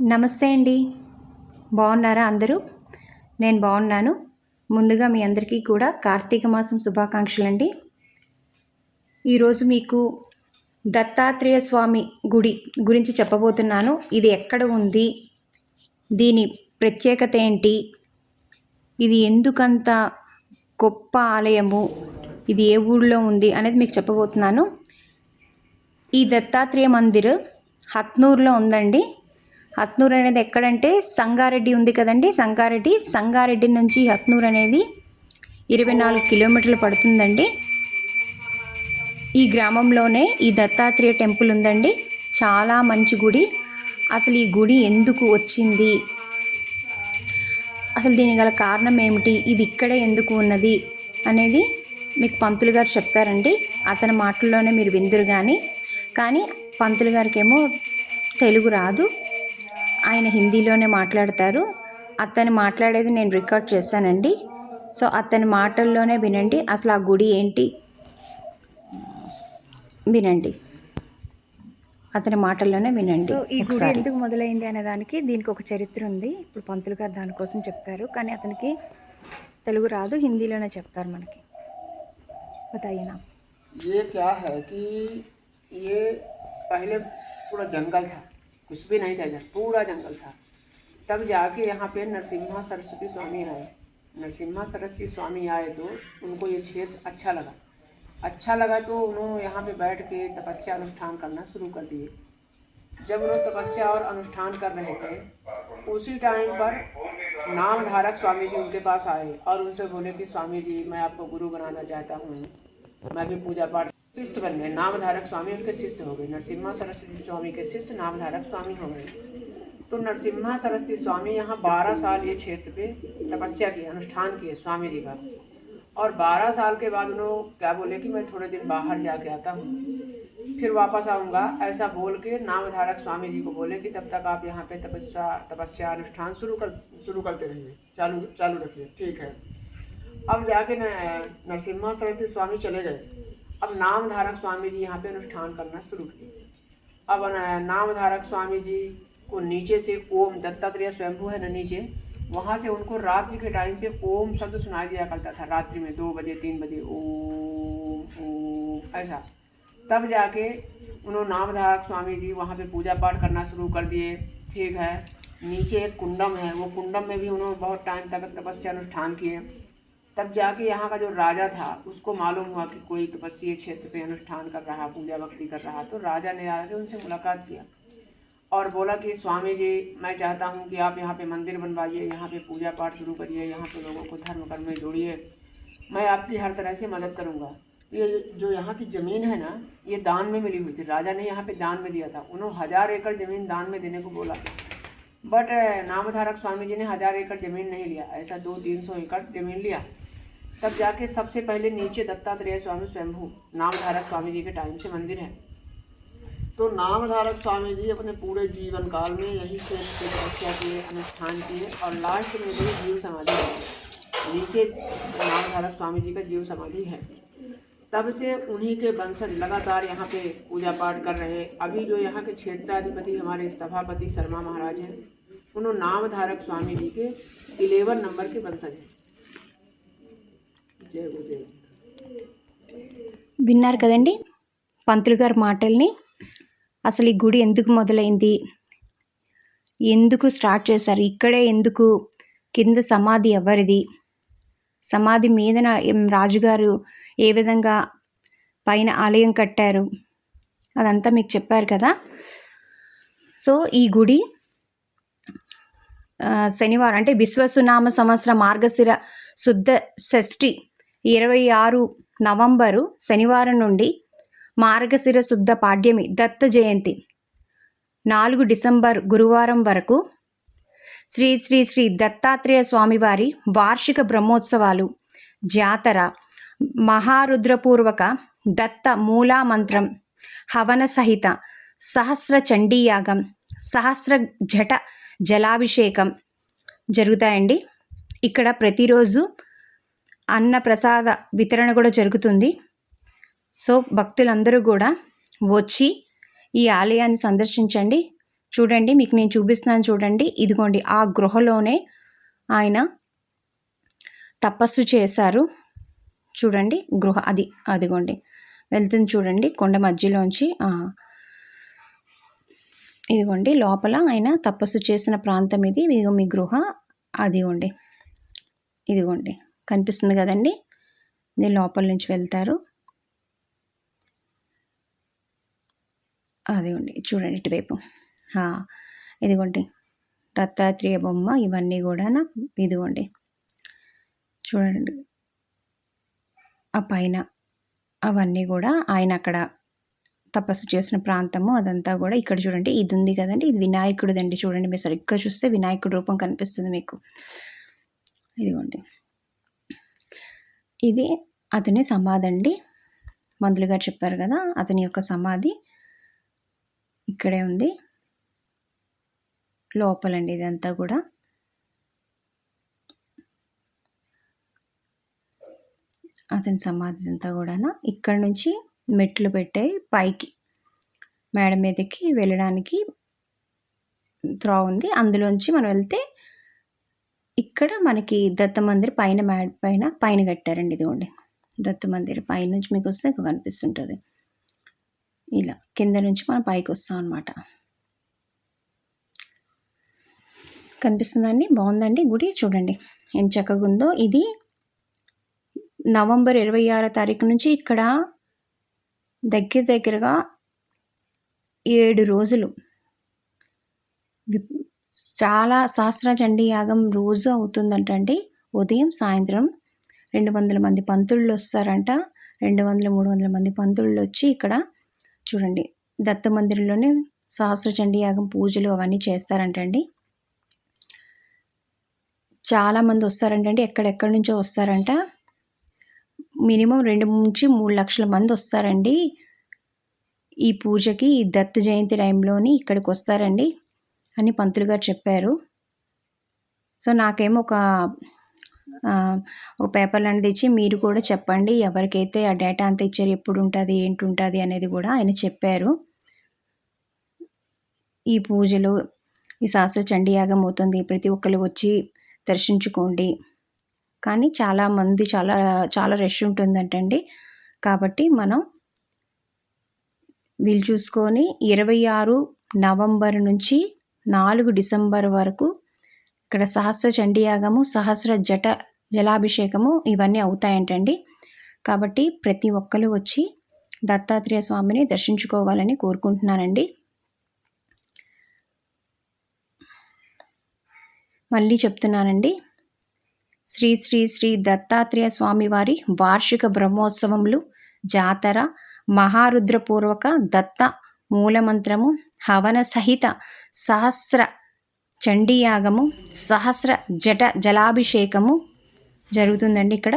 నమస్తే అండి. బాగున్నారా అందరూ? నేను బాగున్నాను. ముందుగా మీ అందరికీ కూడా కార్తీక మాసం శుభాకాంక్షలు అండి ఈరోజు మీకు దత్తాత్రేయ స్వామి గుడి గురించి చెప్పబోతున్నాను. ఇది ఎక్కడ ఉంది? దీని ప్రత్యేకత ఏంటి? ఇది ఎందుకంత గొప్ప ఆలయము? ఇది ఏ ఊళ్ళో ఉంది అనేది మీకు చెప్పబోతున్నాను. ఈ దత్తాత్రేయ మందిర్ హత్నూరులో ఉందండి. హత్నూర్ అనేది ఎక్కడంటే సంగారెడ్డి ఉంది కదండి. సంగారెడ్డి సంగారెడ్డి నుంచి హత్నూర్ అనేది ఇరవై నాలుగు కిలోమీటర్లు పడుతుందండి. ఈ గ్రామంలోనే ఈ దత్తాత్రేయ టెంపుల్ ఉందండి. చాలా మంచి గుడి. అసలు ఈ గుడి ఎందుకు వచ్చింది? అసలు దీని గల కారణం ఏమిటి? ఇది ఇక్కడే ఎందుకు ఉన్నది? అనేది మీకు పంతులు గారు చెప్తారండి. అతని మాటల్లోనే మీరు విందురు కానీ కానీ పంతులు గారికి ఏమో తెలుగు రాదు. ఆయన హిందీలోనే మాట్లాడతారు అతను మాట్లాడేది నేను రికార్డ్ చేశానండి సో అతని మాటల్లోనే వినండి అసలు ఆ గుడి ఏంటి వినండి అతని మాటల్లోనే వినండి సో ఈ గుడి ఒకసారి. ఎందుకు మొదలైంది అనే దానికి దీనికి ఒక చరిత్ర ఉంది ఇప్పుడు పంతులు గారు దానికోసం చెప్తారు కానీ అతనికి తెలుగు రాదు హిందీలోనే చెప్తారు మనకి బతాయినా ये क्या है कि ये पहले पूरा जंगल था कुछ भी नहीं था इधर, पूरा जंगल था। तब जाके यहाँ पे नरसिम्हा सरस्वती स्वामी आए। नरसिम्हा सरस्वती स्वामी आए तो उनको ये क्षेत्र अच्छा लगा। अच्छा लगा तो उन्होंने यहाँ पे बैठ के तपस्या अनुष्ठान करना शुरू कर दिए। जब उन्होंने तपस्या और अनुष्ठान कर रहे थे, उसी टाइम पर नामधारक स्वामी जी उनके पास आए और उनसे बोले कि स्वामी जी मैं आपको गुरु बनाना चाहता हूँ। मैं भी पूजा पाठ शिष्य बन गए नामधारक स्वामी उनके शिष्य हो गए। नरसिम्हा सरस्वती स्वामी के शिष्य नामधारक स्वामी हो गए। तो नरसिम्हा सरस्वती स्वामी यहाँ बारह साल ये क्षेत्र पे तपस्या की, अनुष्ठान किए स्वामी जी का। और बारह साल के बाद उन्होंने क्या बोले कि मैं थोड़े दिन बाहर जाके आता हूँ। फिर वापस आऊँगा। ऐसा बोल के नामधारक स्वामी जी को बोले कि तब तक आप यहाँ पे तपस्या तपस्या अनुष्ठान शुरू कर, शुरू करते रहिए। चालू चालू रखिए। ठीक है। अब जाके नरसिम्हा सरस्वती स्वामी चले गए। अब नामधारक स्वामी जी यहाँ पे अनुष्ठान करना शुरू किए। अब न- नामधारक स्वामी जी को नीचे से ओम दत्तात्रेय स्वयंभू है ना नीचे, वहाँ से उनको रात्रि के टाइम पे ओम शब्द सुनाई दिया करता था, रात्रि में दो बजे, तीन बजे, ओम ओम, ऐसा। तब जाके उन्होंने नामधारक स्वामी जी वहाँ पे पूजा पाठ करना शुरू कर दिए। ठीक है, नीचे एक कुंडम है, वो कुंडम में भी उन्होंने बहुत टाइम तक तपस्या, अनुष्ठान किए। तब जाके यहाँ का जो राजा था, उसको मालूम हुआ कि कोई तपस्या क्षेत्र पे अनुष्ठान कर रहा, पूजा भक्ति कर रहा तो राजा ने आके उनसे मुलाकात किया और बोला कि, स्वामी जी, मैं चाहता हूँ कि आप यहाँ पे मंदिर बनवाइए, यहाँ पे पूजा पाठ शुरू करिए, यहाँ पे लोगों को धर्म कर्म में जोड़िए। मैं आपकी हर तरह से मदद करूँगा। ये जो यहाँ की ज़मीन है ना, ये दान में मिली हुई थी। राजा ने यहाँ पे दान में दिया था। उन्होंने हज़ार एकड़ ज़मीन दान में देने को बोला। बट, नामधारक स्वामी जी ने हज़ार एकड़ ज़मीन नहीं लिया। ऐसा दो तीन सौ एकड़ ज़मीन लिया। तब जाके सबसे पहले नीचे दत्तात्रेय स्वामी स्वयंभू, नामधारक स्वामी जी के टाइम से मंदिर है। तो नामधारक स्वामी जी अपने पूरे जीवन काल में यही क्षेत्र से तपस्या किए अनुष्ठान किए और लास्ट में भी जीव समाधि नीचे नामधारक स्वामी जी का जीव समाधि है। तब से उन्हीं के वंशज लगातार यहाँ पे पूजा पाठ कर रहे हैं। अभी जो यहाँ के क्षेत्राधिपति हमारे सभापति शर्मा महाराज हैं, उन्होंने नामधारक स्वामी जी के इलेवन नंबर के वंशज हैं। విన్నారు కదండి పంతులు గారి మాటల్ని. అసలు ఈ గుడి ఎందుకు మొదలైంది? ఎందుకు స్టార్ట్ చేశారు? ఇక్కడే ఎందుకు? కింద సమాధి ఎవరిది? సమాధి మీదన రాజుగారు ఏ విధంగా పైన ఆలయం కట్టారు? అదంతా మీకు చెప్పారు కదా. సో ఈ గుడి శనివారం అంటే విశ్వసునామ సంవత్సర మార్గశిర శుద్ధ షష్ఠి ఇరవై ఆరు నవంబరు శనివారం నుండి మార్గశిర శుద్ధ పాడ్యమి దత్త జయంతి. నాలుగు డిసెంబర్ గురువారం వరకు శ్రీ శ్రీ శ్రీ దత్తాత్రేయ స్వామివారి వార్షిక బ్రహ్మోత్సవాలు జాతర మహారుద్రపూర్వక దత్త మూలామంత్రం హవన సహిత సహస్ర చండీయాగం సహస్ర జట జలాభిషేకం జరుగుతాయండి. ఇక్కడ ప్రతిరోజు అన్న ప్రసాద వితరణ కూడా జరుగుతుంది. సో భక్తులందరూ కూడా వచ్చి ఈ ఆలయాన్ని సందర్శించండి. చూడండి మీకు నేను చూపిస్తున్నాను చూడండి. ఇదిగోండి ఆ గృహలోనే ఆయన తపస్సు చేశారు. చూడండి గృహ అది అదిగోండి. వెళ్తుంది చూడండి కొండ మధ్యలోంచి ఇదిగోండి లోపల ఆయన తపస్సు చేసిన ప్రాంతం ఇది. ఇదిగో మీ గృహ అదిగోండి. ఇదిగోండి. కనిపిస్తుంది కదండి. ఇది లోపల నుంచి వెళ్తారు. అదిగోండి చూడండి ఇటువైపు. ఇదిగోండి. దత్తాత్రేయ బొమ్మ ఇవన్నీ కూడా ఇదిగోండి. చూడండి. ఆ పైన అవన్నీ కూడా ఆయన అక్కడ తపస్సు చేసిన ప్రాంతము అదంతా కూడా ఇక్కడ చూడండి. ఇది ఉంది కదండి ఇది వినాయకుడిదండి. చూడండి మీరు సరిగ్గా చూస్తే వినాయకుడి రూపం కనిపిస్తుంది మీకు. ఇదిగోండి. ఇది అతని సమాధి అండి. మందులు గారు చెప్పారు కదా అతని యొక్క సమాధి ఇక్కడే ఉంది. లోపలండి ఇదంతా కూడా. అతని సమాధి అంతా కూడా ఇక్కడ నుంచి మెట్లు పెట్టాయి పైకి మేడ మీదకి వెళ్ళడానికి త్రా ఉంది. అందులోంచి మనం వెళ్తే ఇక్కడ మనకి దత్త మందిర్ పైన మ్యాట్ పైన పైన కట్టారండి ఇదిగోండి. దత్త మందిర్ పైన నుంచి మీకు వస్తే ఇక్కడ కనిపిస్తుంటుంది. ఇలా కింద నుంచి మనం పైకి వస్తాం అనమాట కనిపిస్తుందండి? బాగుందండి? గుడి చూడండి. ఎంత చక్కగా ఉందో. ఇది నవంబర్ ఇరవై ఆరో తారీఖు నుంచి ఇక్కడ దగ్గర దగ్గరగా ఏడు రోజులు విప్- చాలా సహస్ర చండీ యాగం రోజు అవుతుందంటండి. ఉదయం సాయంత్రం రెండు వందల మంది పంతుళ్ళు వస్తారంట. రెండు వందల మూడు వందల మంది పంతుళ్ళు వచ్చి ఇక్కడ చూడండి దత్త మందిరంలోనే సహస్ర చండీ యాగం పూజలు అవన్నీ చేస్తారంటండి. చాలామంది వస్తారంటండి ఎక్కడెక్కడి నుంచో వస్తారంట. మినిమం రెండు నుంచి మూడు లక్షల మంది వస్తారండి. ఈ పూజకి ఈ దత్త జయంతి టైంలోని ఇక్కడికి వస్తారండి. అని పంతులు గారు చెప్పారు. సో నాకేమో ఒక ఒక పేపర్ లాంటిది ఇచ్చి మీరు కూడా చెప్పండి. ఎవరికైతే ఆ డేటా అంతా ఇచ్చారు ఎప్పుడు ఉంటుంది ఏంటి ఉంటుంది అనేది కూడా ఆయన చెప్పారు. ఈ పూజలు ఈ శాస్త్ర చండీయాగం అవుతుంది. ప్రతి ఒక్కరు వచ్చి దర్శించుకోండి. కానీ చాలా మంది చాలా చాలా రష్ ఉంటుందంటండి. కాబట్టి మనం వీలు చూసుకొని ఇరవై ఆరు నవంబర్ నుంచి నాలుగు డిసెంబర్ వరకు ఇక్కడ సహస్ర చండీయాగము సహస్ర జట జలాభిషేకము ఇవన్నీ అవుతాయంటండి. కాబట్టి ప్రతి ఒక్కరు వచ్చి దత్తాత్రేయ స్వామిని దర్శించుకోవాలని కోరుకుంటున్నానండి. మళ్ళీ చెప్తున్నానండి. శ్రీ శ్రీ శ్రీ దత్తాత్రేయ స్వామివారి వార్షిక బ్రహ్మోత్సవములు జాతర మహారుద్రపూర్వక దత్త మూలమంత్రము హవన సహిత సహస్ర చండీయాగము సహస్ర జట జలాభిషేకము జరుగుతుందండి ఇక్కడ.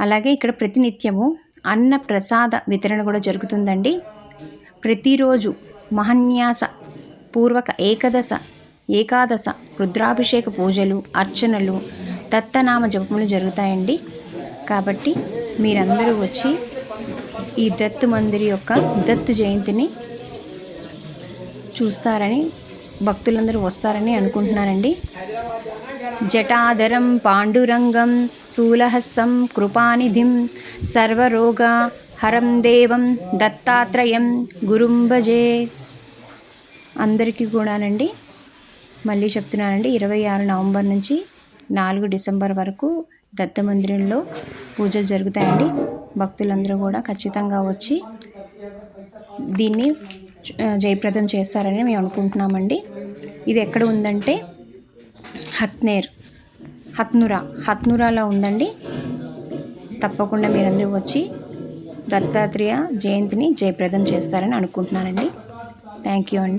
అలాగే ఇక్కడ ప్రతినిత్యము అన్న ప్రసాద వితరణ కూడా జరుగుతుందండి. ప్రతిరోజు మహన్యాస పూర్వక ఏకదశ ఏకాదశ రుద్రాభిషేక పూజలు అర్చనలు దత్తనామ జపములు జరుగుతాయండి. కాబట్టి మీరందరూ వచ్చి ఈ దత్తు మందిర్ యొక్క దత్తు జయంతిని చూస్తారని భక్తులందరూ వస్తారని అనుకుంటున్నానండి జటాధరం పాండురంగం శూలహస్తం కృపానిధిం సర్వరోగ హరం దేవం దత్తాత్రయం గురుంభజే అందరికీ కూడానండి మళ్ళీ చెప్తున్నానండి ఇరవై ఆరు నవంబర్ నుంచి నాలుగు డిసెంబర్ వరకు దత్త మందిరంలో పూజలు జరుగుతాయండి. భక్తులందరూ కూడా ఖచ్చితంగా వచ్చి దీన్ని జయప్రదం చేస్తారని మేము అనుకుంటున్నామండి. ఇది ఎక్కడ ఉందంటే హత్నేర్ హత్నురా. హత్నురాలో ఉందండి. తప్పకుండా మీరందరూ వచ్చి దత్తాత్రేయ జయంతిని జయప్రదం చేస్తారని అనుకుంటున్నానండి. థ్యాంక్ యూ అండి.